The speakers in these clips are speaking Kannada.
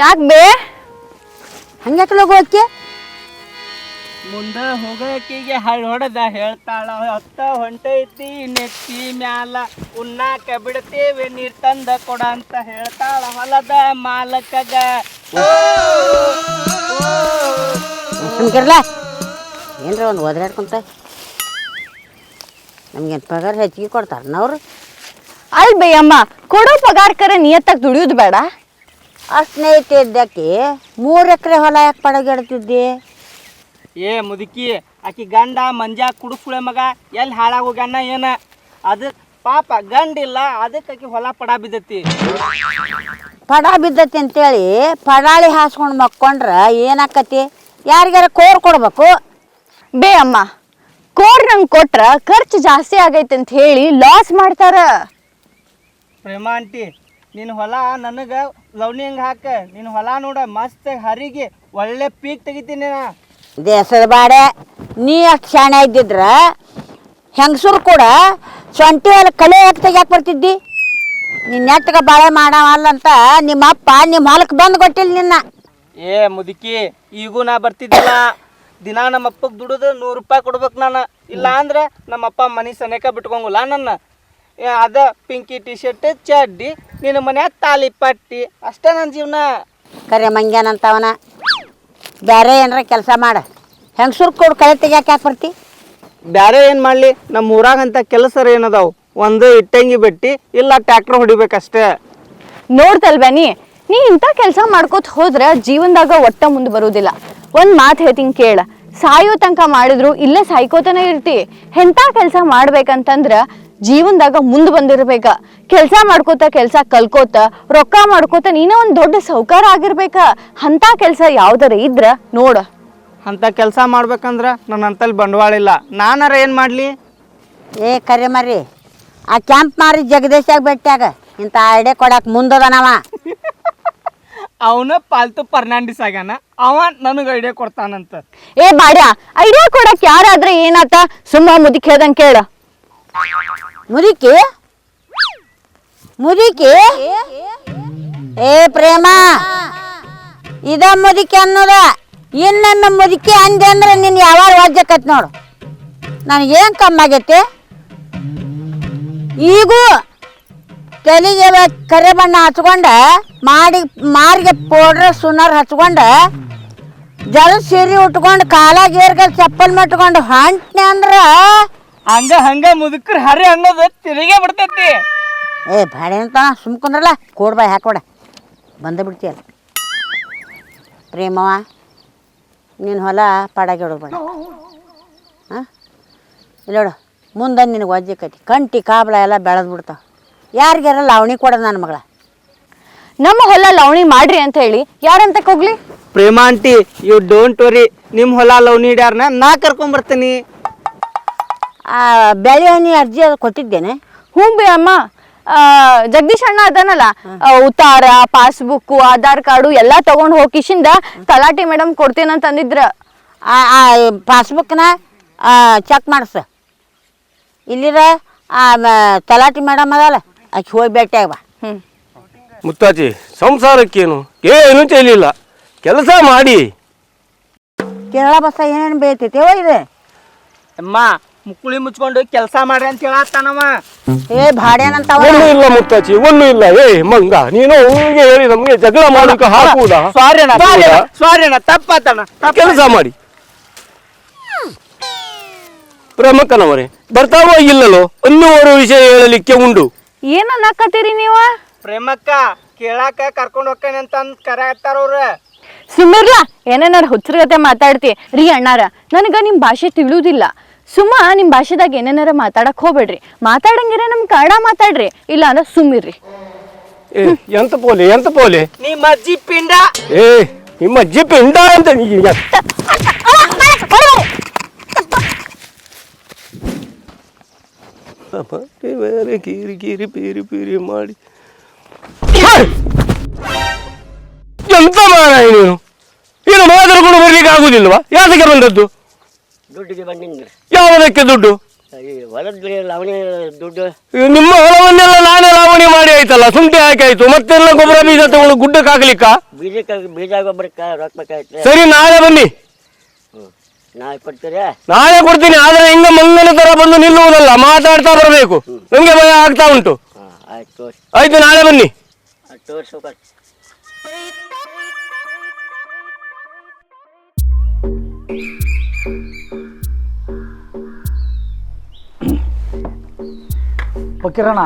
ಯಾಕೆ ಬೇ? ಹಂಗ್ಯಾಕೆ ಅಕ್ಕಿ? ಮುಂದೆ ಹೋಗಕಿಗೆ ಹಳ್ಳಿ ಹೊಡೆದ ಹೇಳ್ತಾಳ ಹೊತ್ತ ಹೊಂಟೈತಿ ನೆತ್ತಿ ಮ್ಯಾಲ ಉಣ್ಣಾಕ ಬಿಡ್ತೇವೆ ನೀರ್ ತಂದ ಕೊಡ ಅಂತ ಹೇಳ್ತಾಳ ಹೊಲದ ಮಾಲಕಗ. ಸುಮ್ಕಿರ್ಲ ಏನ್ರ ಒಂದು ಒದರಾಡ್ಕೊಂತ ನಮ್ಗೇನು ಪಗಾರ ಹೆಚ್ಚಿಗೆ ಕೊಡ್ತಾರನವ್ರು ಅಲ್ ಬೇ ಅಮ್ಮ ಕೊಡೋ ಪಗಾರಕರ ನಿಯತ್ತಾಗಿ ದುಡಿಯೋದು ಬೇಡ. ಅಷ್ಟು ಸ್ನೇಹಿತ ಇದ್ದಕ್ಕೆ ಮೂರು ಎಕರೆ ಹೊಲ ಯಾಕೆ ಪಡಗಿಡ್ತಿದ್ದೆ? ಏ ಮುದುಕಿ ಆಕಿ ಗಂಡ ಮಂಜ ಕುಡುಕುಳೆ ಮಗ ಎಲ್ಲಿ ಹಾಳಾಗೋ ಹೋಗ್ಯಾನ ಏನ? ಅದಕ್ಕೆ ಪಾಪ ಗಂಡಿಲ್ಲ ಅದಕ್ಕೆ ಆಕಿ ಹೊಲ ಪಡ ಬಿದ್ದತಿ. ಪಡ ಬಿದ್ದತಿ ಅಂತೇಳಿ ಪಡಾಳಿ ಹಾಸ್ಕೊಂಡು ಮಕ್ಕೊಂಡ್ರ ಏನಾಕತಿ? ಯಾರಿಗಾರ ಕೋರ್ ಕೊಡ್ಬೇಕು? ಬೇ ಅಮ್ಮ ಕೋರ್ ನಂಗೆ ಕೊಟ್ರ ಖರ್ಚು ಜಾಸ್ತಿ ಆಗೈತೆ ಅಂತ ಹೇಳಿ ಲಾಸ್ ಮಾಡ್ತಾರ. ಪ್ರೇಮ ಆಂಟಿ ನಿನ್ನ ಹೊಲ ನನಗೆ ಹಂಗೆ ಹಾಕ. ನಿನ್ನ ಹೊಲ ನೋಡ ಮಸ್ತ್ ಹರಿಗೆ ಒಳ್ಳೆ ಪೀಕ್ ತೆಗಿತೀನಿ ನಾ. ದೇಸದ ಬಾಡೆ ನೀ ಅಷ್ಟು ಶಾಣೆ ಇದ್ದಿದ್ರ ಹೆಂಗಸರು ಕೂಡ ಸೊಂಟಿ ಅಲ್ಲಿ ಕಲೆ ಯಾಕೆ ತೆಗ್ಯಾಕೆ ಬರ್ತಿದ್ದಿ? ನಿನ್ನ ಎಟ್ಟಗ ಬಾಳೆ ಮಾಡವಲ್ಲಂತ ನಿಮ್ಮ ಅಪ್ಪ ನಿಮ್ಮ ಹೊಲಕ್ಕೆ ಬಂದು ಕೊಟ್ಟಿಲ್ಲ ನಿನ್ನ. ಏ ಮುದುಕಿ ಈಗೂ ನಾ ಬರ್ತಿದ್ದಿಲ್ಲ. ದಿನ ನಮ್ಮ ಅಪ್ಪಗೆ ದುಡಿದು ನೂರು ರೂಪಾಯಿ ಕೊಡ್ಬೇಕು ನಾನು. ಇಲ್ಲ ಅಂದ್ರೆ ನಮ್ಮಪ್ಪ ಮನೆ ಸನೇಕ ಬಿಟ್ಕೊಂಗಿಲ್ಲ ನನ್ನ. ಅದ ಪಿಂಕಿ ಟಿ ಶರ್ಟ್ ಚಡ್ಡಿ ನಿನ್ನ ಮನ್ಯಾಗ ತಾಲಿ ಪಟ್ಟಿ. ಅಷ್ಟೇ ನನ್ನ ಜೀವನ. ಕರೆ ಮಂಗ್ಯಾನಂತವನ. ಬೇರೆ ಏನಾರ ಕೆಲಸ ಮಾಡ. ಹೆಂಗಸೂರು ಕೊಡು ಕಳೆ ತೆಗಿಯಾಕ ಯಾಕೆ ಬರ್ತಿ? ಬ್ಯಾರೆ ಏನು ಮಾಡಲಿ? ನಮ್ಮ ಊರಾಗ ಅಂತ ಕೆಲಸ ಏನದಾವು? ಒಂದು ಇಟ್ಟಂಗಿ ಬೆಟ್ಟಿ ಇಲ್ಲ ಟ್ಯಾಕ್ಟರ್ ಹೊಡಿಬೇಕಷ್ಟೇ. ನೋಡ್ತಲ್ವ ನೀ ನೀ ಇಂಥ ಕೆಲಸ ಮಾಡ್ಕೋತ ಹೋದ್ರೆ ಜೀವನದಾಗ ಒಟ್ಟ ಮುಂದೆ ಬರುವುದಿಲ್ಲ ಒಂದು ಮಾತು ಹೇಳ್ತೀನಿ ಕೇಳ. ಸಾಯೋ ತನಕ ಮಾಡಿದ್ರು ಇಲ್ಲೇ ಸಾಯ್ಕೋತನ ಇರ್ತಿ. ಎಂಥ ಕೆಲಸ ಮಾಡ್ಬೇಕಂತಂದ್ರ ಜೀವನದಾಗ ಮುಂದೆ ಬಂದಿರ್ಬೇಕ. ಕೆಲಸ ಮಾಡ್ಕೋತ ಕೆಲಸ ಕಲ್ಕೋತ ರೊಕ್ಕ ಮಾಡ್ಕೋತ ನೀನ ಒಂದು ದೊಡ್ಡ ಸೌಕಾರ ಆಗಿರ್ಬೇಕ. ಅಂತ ಕೆಲಸ ಯಾವ್ದಾರ ಇದ್ರ ನೋಡ. ಅಂತ ಕೆಲಸ ಮಾಡ್ಬೇಕಂದ್ರ ನನ್ನ ಅಂತಲ್ಲಿ ಬಂಡವಾಳ ಇಲ್ಲ. ನಾನಾರ ಏನು ಮಾಡಲಿ? ಏ ಕರೆ ಮರಿ ಆ ಕ್ಯಾಂಪ್ ಮಾರಿ ಜಗದೀಶಾಗ ಬೆಟ್ಟಾಗ ಇಂಥ ಐಡಿಯಾ ಕೊಡಕ್ಕೆ ಮುಂದದನವ. ಅವನ ಪಾಲ್ತು ಫರ್ನಾಂಡಿಸ್ ಆಗ್ಯಾನ. ಅವ ನನಗೆ ಐಡಿಯಾ ಕೊಡ್ತಾನಂತ. ಏ ಬಾಡ್ಯ ಐಡಿಯಾ ಕೊಡಕ್ ಯಾರಾದ್ರೆ ಏನಾತ? ಸುಮ್ಮ ಮುದಿ ಹೇಳ್ದಂಗ್ ಕೇಳ. ಮುದುಕಿ? ಮುದುಕಿ? ಏ ಪ್ರೇಮ, ಇದ ಮುದುಕಿ ಅನ್ನೋದ, ಇನ್ನೊಮ್ಮೆ ಮುದುಕಿ ಅಂದೆ ಅಂದ್ರೆ ನಿನ್ ಯಾವಾಗ ವಾಜ್ಯಕತ್ ನೋಡು. ನನಗೇನು ಕಮ್ಮಿ ಆಗೈತಿ? ಈಗೂ ತಲೆಗೆ ಕರೆ ಬಣ್ಣ ಹಚ್ಕೊಂಡ, ಮಾಡಿ ಮಾರಿಗೆ ಪೌಡ್ರ್, ಸುನರ್ ಹಚ್ಕೊಂಡ, ಜಲ ಸೀರೆ ಉಟ್ಕೊಂಡು ಕಾಲಾಗ ಏರ್ಗಲ್ ಚಪ್ಪಲ್ ಮಟ್ಕೊಂಡು ಹೊಂಟ್ನೆ ಅಂದ್ರೆ ಹಂಗ ಹಂಗ ಮುದುಕ್ರ ಹರಿ ಅನ್ನೋದು ತಿರುಗೇ ಬಿಡ್ತೈತಿ. ಏ ಬೇಡ ಅಂತ ಸುಮ್ಕೊಂಡ್ರಲ್ಲ ಕೋಡ್ ಬಾಯ್ ಹಾಕೊಡ ಬಂದ ಬಿಡ್ತೀಯಲ್ಲ ಪ್ರೇಮವ ನೀನು ಹೊಲ ಪಾಡಾಗಿಡೋದು ಬೇಡ ಹಾಂ? ಇಲ್ಲೋಡು ಮುಂದೆ ನಿನಗೆ ಒಜ್ಜಕೈತಿ ಕಂಟಿ ಕಾಬಳ ಎಲ್ಲ ಬೆಳೆದು ಬಿಡ್ತಾವ. ಯಾರಿಗಾರ ಲಾವಣಿ ಕೊಡೋದು ನನ್ನ ಮಗಳ? ನಮ್ಮ ಹೊಲ ಲವಣಿ ಮಾಡ್ರಿ ಅಂತ ಹೇಳಿ ಯಾರಂತ ಹೋಗ್ಲಿ Prema aunty you don't worry ನಿಮ್ಮ ಹೊಲ ಲವ್ ಇಡ್ಯಾರನ್ನ ನಾ ಕರ್ಕೊಂಬರ್ತೀನಿ. ಆ ಬೆಳೆ ಹನಿ ಅರ್ಜಿ ಅದು ಕೊಟ್ಟಿದ್ದೇನೆ. ಹ್ಞೂ ಬಿ ಅಮ್ಮ ಜಗದೀಶ್ ಅಣ್ಣ ಅದನಲ್ಲ? ಉತ್ತಾರ ಪಾಸ್ಬುಕ್ ಆಧಾರ್ ಕಾರ್ಡು ಎಲ್ಲ ತಗೊಂಡ್ ಹೋಗಿಶಿಂದ ತಲಾಟಿ ಮೇಡಮ್ ಕೊಡ್ತೇನಂತ ಅಂದಿದ್ರ. ಪಾಸ್ಬುಕ್ನ ಚೆಕ್ ಮಾಡಿಸ. ಇಲ್ಲಿರ ಆ ಮ- ತಲಾಟಿ ಮೇಡಮ್ ಅದಲ್ಲ ಆಕೆ ಹೋಗಿ ಭೇಟಿ ಬಾ. ಮುತ್ತಾಜಿ ಸಂಸಾರಕ್ಕೇನು? ಏನು ಚೆಲ್ಲಿಲ್ಲ ಕೆಲಸ ಮಾಡಿ. ಕೇರಳ ಬಸ್ಸ ಏನೇನು ಬೇಯ್ತೈತೆ? ಇದೆ. ಅಮ್ಮ ಮುಕ್ಕುಳಿ ಮುಚ್ಕೊಂಡು ಕೆಲಸ ಮಾಡ್ರಿ ಅಂತ ಹೇಳತ್ತಾನವ ಏ ಭಾಡ್ಯಾನಂತವ ಒಂದು ಇಲ್ಲ ಮುತ್ತಾಚಿ ಒಂದು ಇಲ್ಲ. ಏ ಮಂಗ ನೀನು ಹಂಗೆ ಹೇಳಿ ನಮ್ಗೆ ಜಗಳ ಮಾಡಲಿಕ್ಕೆ ಹಾಕುವುದಾ? ಸಾರಿ ಅಣ್ಣ ಸಾರಿ ಅಣ್ಣ, ಸಾರಿ ಅಣ್ಣ ತಪ್ಪಾತಣ್ಣ ಕೆಲಸ ಮಾಡಿ. ಪ್ರಮಕ್ಕನವರೇ ಬರ್ತಾವೋ ಇಲ್ಲಲೋ ಒಂದೂವರೆ ವಿಷಯ ಹೇಳಲಿಕ್ಕೆ ಉಂಡು. ಏನ್ ಅನ್ನಕತ್ತೀರಿ ನೀವ? ಪ್ರೇಮಕ್ಕ ಕೇಳಾಕ ಕರ್ಕೊಂಡು ಹೋಗ್ತೇನೆ ಅಂತ ಅಂದ್ ಕರೆಯತ್ತಾರ ಅವ್ರ. ಸುಮಿರ್ಲಾ ಏನೇನಾರ ಹುಚ್ಚರ್ಗತೆ ಮಾತಾಡ್ತಿ. ರೀ ಅಣ್ಣಾರ ನನಗ ನಿಮ್ ಭಾಷೆ ತಿಳಿಯುವುದಿಲ್ಲ ಸುಮ್ಮ ನಿಮ್ಮ ಭಾಷೆದಾಗ ಏನೇನಾರ ಮಾತಾಡಕ್ ಹೋಗ್ಬೇಡ್ರಿ. ಮಾತಾಡಂಗಿರ ನಮ್ ಕನ್ನಡ ಮಾತಾಡ್ರಿ ಇಲ್ಲ ಅಂದ್ರೆ ಸುಮ್ಮಿರ್ರಿ ಏ ಎಂತ ಪೋಲಿ ಎಂತ ಪೋಲಿ? ನಿಮ್ಮ ಅಜ್ಜಿ ಪಿಂಡ. ಏ ನಿಮ್ಮ ಅಜ್ಜಿ ಪಿಂಡ ಅಂತ ನೀ- ಬೇರೆ ಕೀರಿ ಕೀರಿ ಪೀರಿ ಪೀರಿ ಮಾಡಿ. ಎಂತ ಮಾರಾಯ ನೀನು? ಏನು ಮಾತಾಡ್ಕೊಂಡು ಬರ್ಲಿಕ್ಕೆ ಆಗುದಿಲ್ವಾ? ಯಾತಕ್ಕೆ ಬಂದದ್ದು? ದುಡ್ಡಿಗೆ ಬಂದಿನ್ರಿ. ಯಾವುದಕ್ಕೆ ದುಡ್ಡು? ಈ ಹೊಲದ ಲಾವಣಿ ದುಡ್ಡು. ನಿಮ್ಮ ಹೊಲವನ್ನೆಲ್ಲ ನಾನೇ ಲಾವಣಿ ಮಾಡಿ ಆಯ್ತಲ್ಲ ಸುಂಟಿ ಹಾಕಿ ಆಯ್ತು. ಮತ್ತೆಲ್ಲ ಗೊಬ್ಬರ ಬೀಜ ತಗೊಂಡು ಗುಡ್ಡಕ್ಕೆ ಹಾಕ್ಲಿಕ್ಕ ಬೀಜಕ್ಕೆ ಬೀಜ ಗೊಬ್ಬರಕ್ಕೆ ರೊಕ್ಕ ಬೇಕಾಯ್ತು ಸರಿ ನಾಳೆ ಬನ್ನಿ. ನಾಳೆ ಕೊಡ್ತೀರಾ? ನಾಳೆ ಕೊಡ್ತೀನಿ ಆದ್ರೆ ಹಿಂಗ ಮಂಗನ ತರ ಬಂದು ನಿಲ್ಲುವುದಲ್ಲ ಮಾತಾಡ್ತಾ ಬರಬೇಕು. ನಮ್ಗೆ ಭಯ ಆಗ್ತಾ ಉಂಟು. ಹಾಂ ಆಯ್ತು ತೋರಿಸಿ. ಆಯ್ತು ನಾಳೆ ಬನ್ನಿ. ತೋರಿಸ್ಬೇಕು ಫಕೀರಣ್ಣ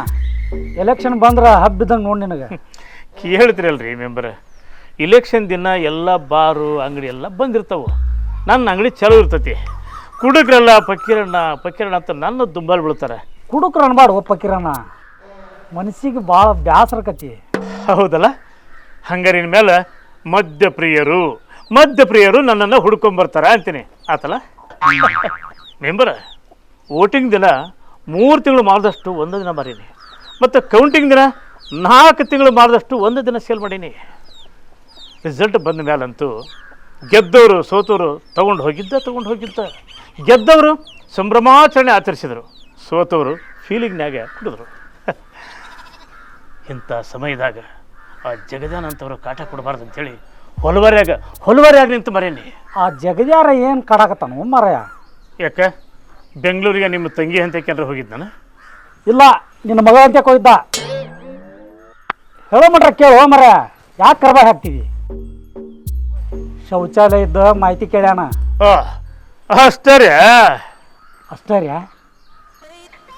ಎಲೆಕ್ಷನ್ ಬಂದ್ರೆ ಹಬ್ಬಿದ್ದಂಗೆ ನೋಡಿ ನಿನಗೆ. ಕೇಳ್ತಿರಲ್ರಿ ಮೆಂಬರ್ ಇಲೆಕ್ಷನ್ ದಿನ ಎಲ್ಲ ಬಾರು ಅಂಗಡಿ ಎಲ್ಲ ಬಂದಿರ್ತಾವೆ. ನನ್ನ ಅಂಗಡಿ ಚಲೋ ಇರ್ತೈತಿ. ಕುಡುಕ್ರಲ್ಲ ಪಕ್ಕೀರಣ್ಣ ಪಕ್ಕೀರಣ್ಣ ಅಂತ ನನ್ನ ದುಂಬಲ್ ಬೀಳ್ತಾರೆ. ಕುಡುಕ್ರು ಅನ್ಬಾಡು ಫಕೀರಣ್ಣ ಮನಸ್ಸಿಗೆ ಭಾಳ ಬ್ಯಾಸರಕತಿ ಹೌದಲ್ಲ? ಹಂಗಾರಿನ ಮೇಲೆ ಮದ್ಯಪ್ರಿಯರು ಮದ್ಯಪ್ರಿಯರು ನನ್ನನ್ನು ಹುಡ್ಕೊಂಬರ್ತಾರೆ ಅಂತೀನಿ. ಆತಲ್ಲ? ಮೆಂಬರ್ ವೋಟಿಂಗ್ ದಿನ ಮೂರು ತಿಂಗಳು ಮಾಡಿದಷ್ಟು ಒಂದು ದಿನ ಮಾರೀನಿ. ಮತ್ತು ಕೌಂಟಿಂಗ್ ದಿನ ನಾಲ್ಕು ತಿಂಗಳು ಮಾಡಿದಷ್ಟು ಒಂದು ದಿನ ಸೇಲ್ ಮಾಡೀನಿ. ರಿಸಲ್ಟ್ ಬಂದ ಮೇಲಂತೂ ಗೆದ್ದವರು ಸೋತವರು ತೊಗೊಂಡು ಹೋಗಿದ್ದ ತೊಗೊಂಡು ಹೋಗಿದ್ದ. ಗೆದ್ದವರು ಸಂಭ್ರಮಾಚರಣೆ ಆಚರಿಸಿದರು. ಸೋತವರು ಫೀಲಿಂಗ್ನಾಗೆ ಕುಡಿದ್ರು. ಇಂಥ ಸಮಯದಾಗ ಆ ಜಗದಾನ ಅಂತವ್ರು ಕಾಟ ಕೊಡಬಾರ್ದು ಅಂತೇಳಿ ಹೊಲವರೆಯಾಗ ಹೊಲವರೆಯಾಗ ನಿಂತು ಮರೇನಿ. ಆ ಜಗದಾರ ಏನು ಕಾಡಾಕತ್ತಾನು ಮರಯ. ಯಾಕೆ? ಬೆಂಗಳೂರಿಗೆ ನಿಮ್ಮ ತಂಗಿ ಅಂತ ಕೆಲರು ಹೋಗಿದ್ದಾನ? ಇಲ್ಲ ನಿನ್ನ ಮಗ ಅಂತ ಕೊಯ್ದ ಹೇಳೋ ಮಟ್ರ ಕೇಳು ಮರ ಯಾಕೆ ಕರ್ಬ ಹಾಕ್ತೀವಿ ಶೌಚಾಲಯದ ಮಾಹಿತಿ ಕೇಳ್ಯಾನ. ಅಷ್ಟೇ ರೀ. ಅಷ್ಟೇ ರೀ?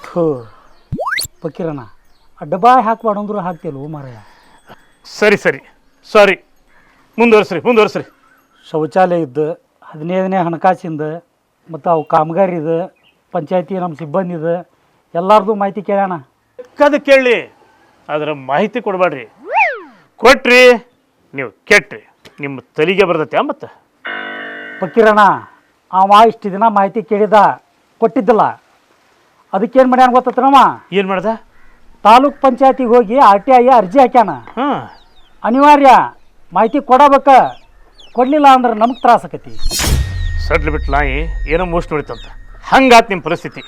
ಥೂ ಫಕೀರಣ್ಣ ಅಡ್ಡಬಾಯ್ ಹಾಕ್ಬಾರ್ದಂದ್ರು ಹಾಕ್ತಿಲ್ಲ ಮರಯ ಸರಿ ಸರಿ. ಸಾರಿ ಮುಂದುವರ್ಸ್ರಿ ಮುಂದುವರ್ಸ್ರಿ. ಶೌಚಾಲಯದ್ದು ಹದಿನೈದನೇ ಹಣಕಾಸಿಂದ ಮತ್ತು ಅವು ಕಾಮಗಾರಿದು ಪಂಚಾಯತಿ ನಮ್ಮ ಸಿಬ್ಬಂದಿದು ಎಲ್ಲಾರ್ದು ಮಾಹಿತಿ ಕೇಳೋಣ. ಕದ ಕೇಳಿ ಅದರ ಮಾಹಿತಿ ಕೊಡಬೇಡ್ರಿ. ಕೊಟ್ರಿ ನೀವು ಕೆಟ್ರಿ. ನಿಮ್ಮ ತಲೆಗೆ ಬರ್ತೈತೆ ಮತ್ತೆ. ಫಕೀರಣ್ಣ ಅವ ಇಷ್ಟು ದಿನ ಮಾಹಿತಿ ಕೇಳಿದ ಕೊಟ್ಟಿದ್ದಿಲ್ಲ. ಅದಕ್ಕೇನು ಮಾಡ್ಯಾನ ಗೊತ್ತತ್ರಮ್ಮ ಏನು ಮಾಡ್ದ? ತಾಲೂಕ್ ಪಂಚಾಯತಿಗೆ ಹೋಗಿ ಆರ್ ಟಿ ಐ ಅರ್ಜಿ ಹಾಕ್ಯಾನ. ಹಾಂ. ಅನಿವಾರ್ಯ ಮಾಹಿತಿ ಕೊಡಬೇಕ. ಕೊಡಲಿಲ್ಲ ಅಂದ್ರೆ ನಮಗೆ ತ್ರಾಸ ಆಕತಿ. ಸಡ್ಲು ಬಿಟ್ಟು ನಾಯಿ ಏನೋ ಮೋಸ್ಟ್ ನೋಡಿತಂತ. ಹಂಗಾತ್ ನಿಮ್ಮ ಪರಿಸ್ಥಿತಿ.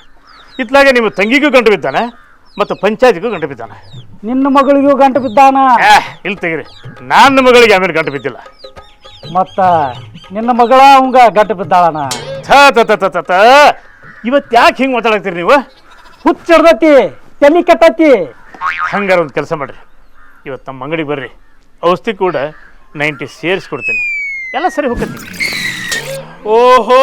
ಇತ್ಲಾಗೆ ನಿಮ್ಮ ತಂಗಿಗೂ ಗಂಟು ಬಿದ್ದಾನೆ ಮತ್ತು ಪಂಚಾಯತಿಗೂ ಗಂಟು ಬಿದ್ದಾನೆ. ನಿನ್ನ ಮಗಳಿಗೂ ಗಂಟು ಬಿದ್ದಾನ? ಇಲ್ಲ ಇಲ್ಲಿ ತೆಗೀರಿ. ನನ್ನ ಮಗಳಿಗೆ ಆಮೇಲೆ ಗಂಟು ಬಿದ್ದಿಲ್ಲ. ಮತ್ತ ನಿನ್ನ ಮಗಳ ಅವಂಗ ಗಂಟು ಬಿದ್ದಾಳಣ ಥ ಥ ಥ ಥ ಥ ಥ. ಇವತ್ತು ಯಾಕೆ ಹಿಂಗೆ ಮಾತಾಡಕ್ತೀರಿ ನೀವು? ಹುಚ್ಚಿಡ್ದತಿ ತಲಿ ಕೆಟ್ಟತಿ? ಹಂಗಾರ ಒಂದು ಕೆಲಸ ಮಾಡಿರಿ. ಇವತ್ತು ನಮ್ಮ ಅಂಗಡಿಗೆ ಬರ್ರಿ. ಔಷಧಿ ಕೂಡ ನೈಂಟಿ ಸೇರಿಸ್ಕೊಡ್ತೀನಿ ಎಲ್ಲ ಸರಿ ಹೋಗತ್ತಿ. ಓಹೋ!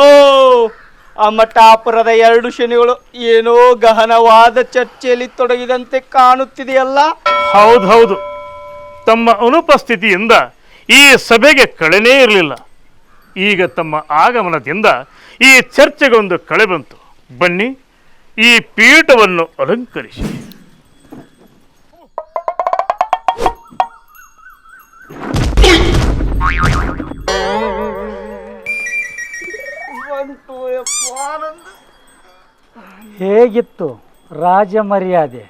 ಅಮಟಾಪುರದ ಎರಡು ಶನಿಗಳು ಏನೋ ಗಹನವಾದ ಚರ್ಚೆಯಲ್ಲಿ ತೊಡಗಿದಂತೆ ಕಾಣುತ್ತಿದೆಯಲ್ಲ? ಹೌದು ಹೌದು. ತಮ್ಮ ಅನುಪಸ್ಥಿತಿಯಿಂದ ಈ ಸಭೆಗೆ ಕಳೆನೇ ಇರಲಿಲ್ಲ. ಈಗ ತಮ್ಮ ಆಗಮನದಿಂದ ಈ ಚರ್ಚೆಗೊಂದು ಕಳೆ ಬಂತು. ಬನ್ನಿ, ಈ ಪೀಠವನ್ನು ಅಲಂಕರಿಸಿ. ಹೇಗಿತ್ತು? ರಾಜ ಮರ್ಯಾದೆ.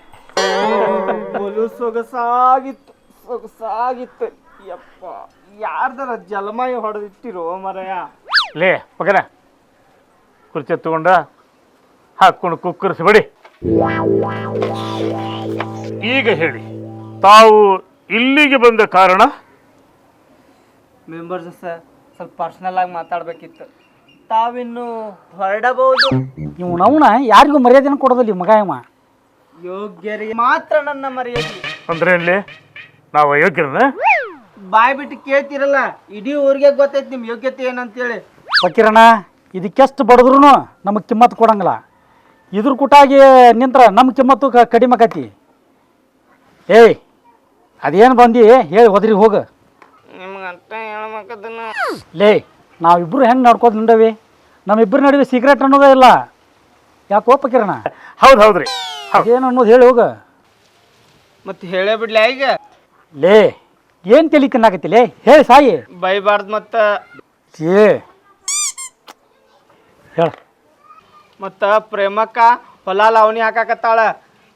ಬಲು ಸೊಗಸಾಗಿತ್ತು ಸೊಗಸಾಗಿತ್ತು. ಯಪ್ಪ ಯಾರ್ದಾರ ಜಲಮಯ ಹೊಡೆದಿಟ್ಟಿರೋ ಮರಯ? ಲೇ ಪಕರ ಕುರ್ಚಿ ತಗೊಂಡ ಹಾಕೊಂಡು ಕುಕ್ಕರಿಸಿ ಬಿಡಿ. ಈಗ ಹೇಳಿ ತಾವು ಇಲ್ಲಿಗೆ ಬಂದ ಕಾರಣ? ಮೆಂಬರ್ಸ್ ಸರ್ ಸ್ವಲ್ಪ ಪರ್ಸನಲ್ ಆಗಿ ಮಾತಾಡ್ಬೇಕಿತ್ತು. ತಾವಿನ್ನು ಹೊರಡಬಹುದು. ನೀವು ನವ್ನ ಯಾರಿಗೂ ಮರ್ಯಾದೆನ ಕೊಡೋದಿಲ್ಲ ಈ ಮಗ ಇವ. ಯೋಗ್ಯರಿಗೆ ಮಾತ್ರ ನನ್ನ ಮರ್ಯಾದೆ. ಅಂದ್ರೆ ಇಲ್ಲಿ ನಾವು ಬಾಯ್ ಬಿಟ್ಟು ಕೇಳ್ತಿರಲ್ಲ ಇಡೀ ಊರಿಗೆ ಗೊತ್ತೈತಿ ನಿಮ್ ಯೋಗ್ಯತೆ ಏನಂತೇಳಿ. ಫಕೀರಣ್ಣ ಇದಕ್ಕೆಷ್ಟು ಬಡದ್ರು ನಮಗೆ ಕಿಮ್ಮತ್ತು ಕೊಡಂಗಿಲ್ಲ. ಇದ್ರ ಕುಟಾಗಿ ನಿಂತ್ರ ನಮ್ಮ ಕಿಮ್ಮತ್ತು ಕ- ಕಡಿಮೆ ಆಕತಿ. ಏಯ್ ಅದೇನು ಬಂದಿ? ಹೇಳಿ ಹೋದ್ರಿ ಹೋಗ. ನಿಮ್ಗೆ ಅಂತ ಹೇಳ್ಬೇಕದನ್ನ ಲೇ ನಾವಿಬ್ರು ಹೆಂಗೆ ನಡ್ಕೋದು ನಿಂಡವಿ? ನಮ್ಮಿಬ್ಬರ ನಡುವೆ ಸಿಗರೇಟ್ ಅನ್ನೋದೇ ಇಲ್ಲ. ಯಾಕೆ ಕೋಪ ಕಿರಣ? ಹೌದು ಹೌದ್ರಿ. ಹೌದು. ಏನು ಅನ್ನೋದು ಹೇಳಿ ಹೋಗ. ಮತ್ತೆ ಹೇಳೇ ಬಿಡ್ಲಿ ಈಗ? ಲೇ ಏನು ತಲೆ ತಿನ್ನಾಕತಿ ಲೇ? ಹೇಳಿ ಸಾಯಿ. ಬೈಬಾರ್ದು ಮತ್ತ. ಏ. ಹೇಳ. ಮತ್ತ ಪ್ರೇಮಕ್ಕ ಹೊಲ ಲಾವಣಿ ಹಾಕಾಕತ್ತಾಳ.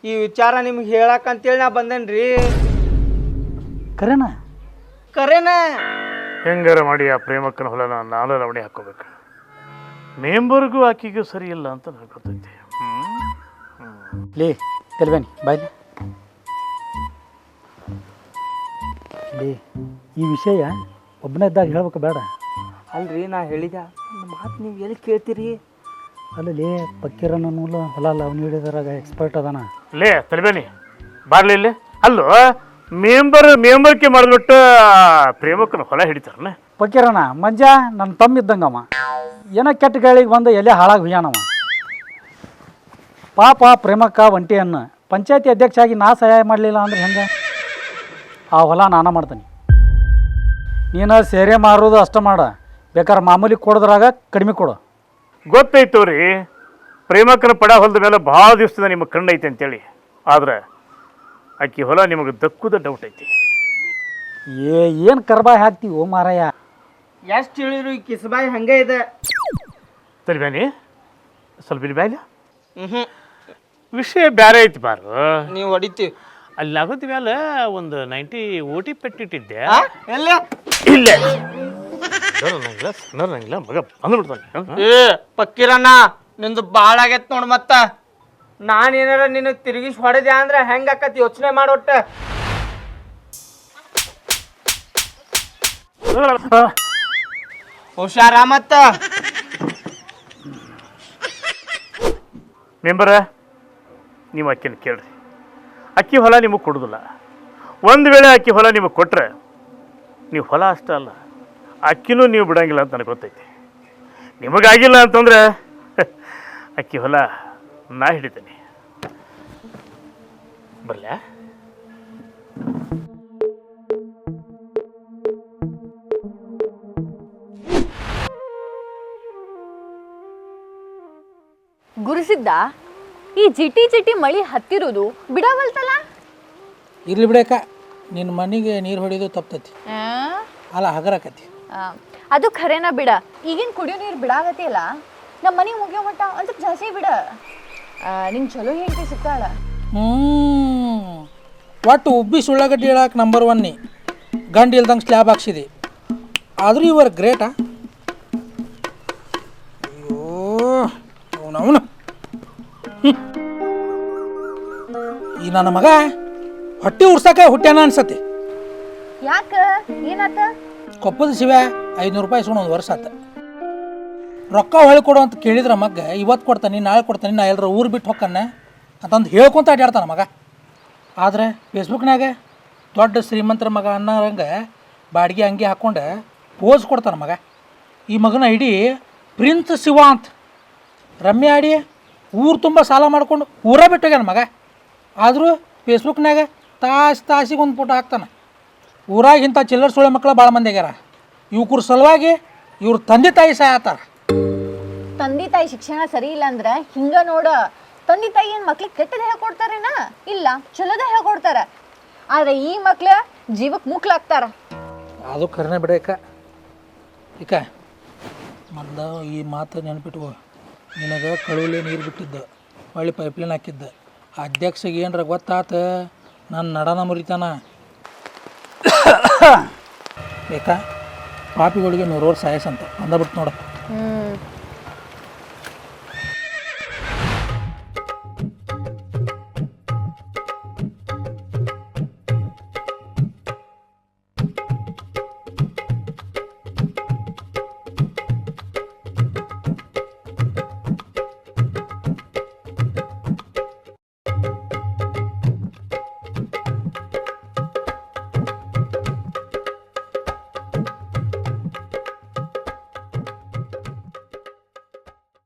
ಈ ವಿಚಾರ ನಿಮ್ಗೆ ಹೇಳಕ್ಕಂತೇಳಿ ನಾ ಬಂದೇನ್ರಿ. ಕರೆನಾ? ಕರೇನ? ಹೆಂಗಾರ ಮಾಡಿ ಆ ಪ್ರೇಮಕ್ಕನ ಹೊಲ ನಾನು ಲಾವಣಿ ಹಾಕೋಬೇಕು? ಮೆಂಬರ್ಗೂ ಆಕೆಗೂ ಸರಿ ಇಲ್ಲ ಅಂತ ನನಗೆ ಗೊತ್ತೈತಿ ಹ್ಮ್ ಲೇ ತೆಲ್ಬೇನಿ ಬಾಯ್ ಲೇ ಈ ವಿಷಯ ಒಬ್ಬನೇ ಇದ್ದಾಗ ಹೇಳ್ಬೇಕು ಬೇಡ. ಅಲ್ರಿ ನಾ ಹೇಳಿದ. ಮಾತು ನೀವು ಎಲ್ಲಿ ಕೇಳ್ತೀರಿ? ಅಲ್ಲ ಲೇ ನೂಲ ಹೊಲ ಅವ್ನು ಹಿಡಿದ್ರಾಗ ಎಕ್ಸ್ಪರ್ಟ್ ಅದಾನ. ಲೇ ತಲೆಬೇನಿ ಬಾರ್ಲಿ ಇಲ್ಲಿ. ಅಲ್ಲೋ ಮೇಂಬರ್ ಮೇಂಬರ್ಕೆ ಮಾಡಿಬಿಟ್ಟು ಪ್ರೇಮಕ್ಕನ ಹೊಲ ಹಿಡಿತಾರನ? ಪಕ್ಕೀರನ ಮಂಜ ನನ್ನ ತಮ್ಮ ಇದ್ದಂಗವ. ಏನೋ ಕೆಟ್ಟ ಗಾಳಿಗೆ ಬಂದು ಎಲೆ ಹಾಳಾಗಿ ಹುಯ್ಯಾನವ ಪಾಪ ಪ್ರೇಮಕ್ಕ ಒಂಟಿಯನ್ನು ಪಂಚಾಯತಿ ಅಧ್ಯಕ್ಷ ಆಗಿ ನಾ ಸಹಾಯ ಮಾಡಲಿಲ್ಲ ಅಂದ್ರೆ ಹೆಂಗೆ? ಆ ಹೊಲ ನಾನ ಮಾಡ್ತೀನಿ. ನೀನು ಸೇರೆ ಮಾರೋದು ಅಷ್ಟ ಮಾಡ. ಬೇಕಾದ್ರೆ ಮಾಮೂಲಿ ಕೊಡೋದ್ರಾಗ ಕಡಿಮೆ ಕೊಡು. ಗೊತ್ತೈತು ರೀ ಪ್ರೇಮಕ್ಕನ ಪಡ ಹೊಲದ ಮೇಲೆ ಭಾಳ ದಿವಸದ ನಿಮ್ಮ ಕಣ್ಣೈತೆ ಅಂತೇಳಿ. ಆದ್ರೆ ಆಕಿ ಹೊಲ ನಿಮಗೆ ದಕ್ಕುದ ಡೌಟ್ ಐತಿ. ಏ ಏನು ಕರ್ಬಾಯ್ ಹಾಕ್ತೀವಿ ಓ ಮಾರಾಯ? ಎಷ್ಟು ಹೇಳಿದ್ರು ಈ ಕಿಸಬಾಯಿ ಹಂಗೆ ಇದೆ. ತಲೆಬೇನಿ ಸ್ವಲ್ಪ ಇಲ್ಲಿ ಬ್ಯಾಲ ಹ್ಞೂ ವಿಷಯ ಬೇರೆ ಐತಿ ಬಾರು. ನೀವು ಹೊಡಿತೀವಿ ಅಲ್ಲಿ ಆಗೋದ್ ಮೇಲೆ ಒಂದು ನೈಂಟಿ ಓಟಿ ಪೆಟ್ಟಿಟ್ಟಿದ್ದೆ. ಎಲ್ಲ? ಇಲ್ಲ. ನಂಗಿಲ್ಲ ಸಣ್ಣ ನಂಗಿಲ್ಲ ಮಗ ಬಂದ್ಬಿಡ್ತಾನೆ. ಏ ಪಕ್ಕೀರಣ್ಣ ನಿಂದು ಭಾಳ ಆಗೈತ್ ನೋಡ್ ಮತ್ತ. ನಾನು ಏನಾರ ನಿನ್ನ ತಿರುಗಿಸಿ ಹೊಡೆದೆ ಅಂದ್ರೆ ಹೆಂಗ್ ಆಕತಿ ಯೋಚನೆ ಮಾಡೋಟ್ಟ ಹುಷಾರ ಮತ್ತ? ಮೆಂಬರ ನೀವು ಅಕ್ಕಿನ ಕೇಳ್ರಿ. ಅಕ್ಕಿ ಹೊಲ ನಿಮಗೆ ಕೊಡೋದಿಲ್ಲ. ಒಂದು ವೇಳೆ ಅಕ್ಕಿ ಹೊಲ ನಿಮಗೆ ಕೊಟ್ಟರೆ ನೀವು ಹೊಲ ಅಷ್ಟೇ ಅಲ್ಲ, ಅಕ್ಕಿನೂ ನೀವು ಬಿಡೋಂಗಿಲ್ಲ ಅಂತ ನನಗೆ ಗೊತ್ತೈತಿ. ನಿಮಗಾಗಿಲ್ಲ ಅಂತಂದರೆ, ಅಕ್ಕಿ ಹೊಲ ನಾ ಹಿಡಿತೀನಿ. ಬರಲ್ಲ ಗುರುಸಿದ್ದ? ಈ ಜಿಟಿ ಜಿಟಿ ಮಳಿ ಹತ್ತಿರೋದು ಬಿಡವಲ್ತಲ್ಲ ಇರ್ಲಿ ಬಿಡಕ ನಿನ್ನ ಮನೆಗೆ ನೀರು ಹೊಡಿಯೋದು ತಪ್ತತಿ? ಅಲ್ಲ ಹಗರಕತಿ ಅದು ಖರೇನ ಬಿಡ. ಈಗಿನ ಕುಡಿಯೋ ನೀರು ಅಲ್ಲ? ನಮ್ಮ ಮನೆ ಮುಗಿಯೋ ಮಟ್ಟ ಅಂತ ಜಾಸ್ತಿ ಬಿಡ. ನಿನ್ ನಿಂಗ್ ಚಲೋ ಹೇಳ್ತಿ ಸಿಕ್ಕಾಳ ಹ್ಞೂ ಒಟ್ಟು ಉಬ್ಬಿ ಸುಳ್ಳಗಡ್ಡಿ ಹೇಳಕ್ಕೆ ನಂಬರ್ ಒನ್ನಿ ಗಂಡು ಇಲ್ದಂಗೆ ಸ್ಲ್ಯಾಬ್ ಹಾಕ್ಸಿದಿ. ಆದರೂ ಇವರು ಗ್ರೇಟಾ ಈ ನನ್ನ ಮಗ ಹೊಟ್ಟೆ ಉರ್ಸಕ್ಕೆ ಹುಟ್ಟ್ಯಾನ ಅನ್ಸತ್ತೆ. ಯಾಕ? ಏನಾತ? ಕೊಪ್ಪದ ಶಿವ ಐನೂರು ರೂಪಾಯಿ ಇಸ್ಕೊಂಡು ಒಂದು ವರ್ಷ ಆತ. ರೊಕ್ಕ ಹೊಳ್ಳಿ ಕೊಡು ಅಂತ ಕೇಳಿದ್ರ ಮಗ ಇವತ್ತು ಕೊಡ್ತಾನೆ ನಾಳೆ ಕೊಡ್ತಾನೆ ನಾ ಎಲ್ಲರೂ ಊರು ಬಿಟ್ಟು ಹೊಕ್ಕನ್ನ ಅಂತಂದು ಹೇಳ್ಕೊಂತ ಅಡ್ಯಾಡ್ತಾನ ಮಗ. ಆದರೆ ಫೇಸ್ಬುಕ್ನಾಗ ದೊಡ್ಡ ಶ್ರೀಮಂತರ ಮಗ ಅನ್ನೋರಂಗೆ ಬಾಡಿಗೆ ಅಂಗಿ ಹಾಕ್ಕೊಂಡು ಪೋಸ್ ಕೊಡ್ತಾನ ಮಗ. ಈ ಮಗನ ಇಡೀ ಪ್ರಿನ್ಸ್ ಶಿವ ಅಂತ. ರಮ್ಯ ಆಡಿ ಊರು ತುಂಬ ಸಾಲ ಮಾಡ್ಕೊಂಡು ಊರ ಬಿಟ್ಟೋಗ್ಯಾನ ಮಗ. ಆದರೂ ಫೇಸ್ಬುಕ್ನಾಗ ತಾಸು ತಾಸಿಗೆ ಒಂದು ಫೋಟೋ ಹಾಕ್ತಾನೆ. ಊರಾಗ ಇಂಥ ಚಿಲ್ಲರ್ ಸುಳ್ಳೆ ಮಕ್ಕಳು ಭಾಳ ಮಂದಿ ಆಗ್ಯಾರ. ಇವ್ರ ಸಲುವಾಗಿ ಇವ್ರ ತಂದೆ ತಾಯಿ ಸಹ ಆತಾರ. ತಂದೆ ತಾಯಿ ಶಿಕ್ಷಣ ಸರಿ ಇಲ್ಲ ಅಂದ್ರೆ ಹಿಂಗ ನೋಡ. ತಂದೆ ತಾಯಿ ಏನು ಮಕ್ಳಿಗೆ ಕೆಟ್ಟದ ಹೇಳ್ಕೊಡ್ತಾರೇನ ಇಲ್ಲ ಚಲೋದ ಹೇಳ್ಕೊಡ್ತಾರ ಆದ್ರೆ ಈ ಮಕ್ಳ ಜೀವಕ್ಕೆ ಮುಕ್ಲಾಗ್ತಾರ. ಅದು ಕರ್ನೆ ಬಿಡಕ್ಕ ಇಕ ಮೊದ್ಲ ಈ ಮಾತು ನೆನ್ಪಿಟ್ಕೋ. ನಿನಗೆ ಕಳುವಲಿ ನೀರು ಬಿಟ್ಟಿದ್ದ ಹೊಳ್ಳಿ ಪೈಪ್ಲೈನ್ ಹಾಕಿದ್ದ. ಅಧ್ಯಕ್ಷಗೆ ಏನರ ಗೊತ್ತಾತ? ನನ್ನ ನಡನ ಮುರಿತಾನ. ಬೇಕಾ ಪಾಪಿಗಳಿಗೆ ನೂರು ವರ್ಷ ಸಾಯಸಂತ ಅಂದ ಬಿಟ್ಟು ನೋಡ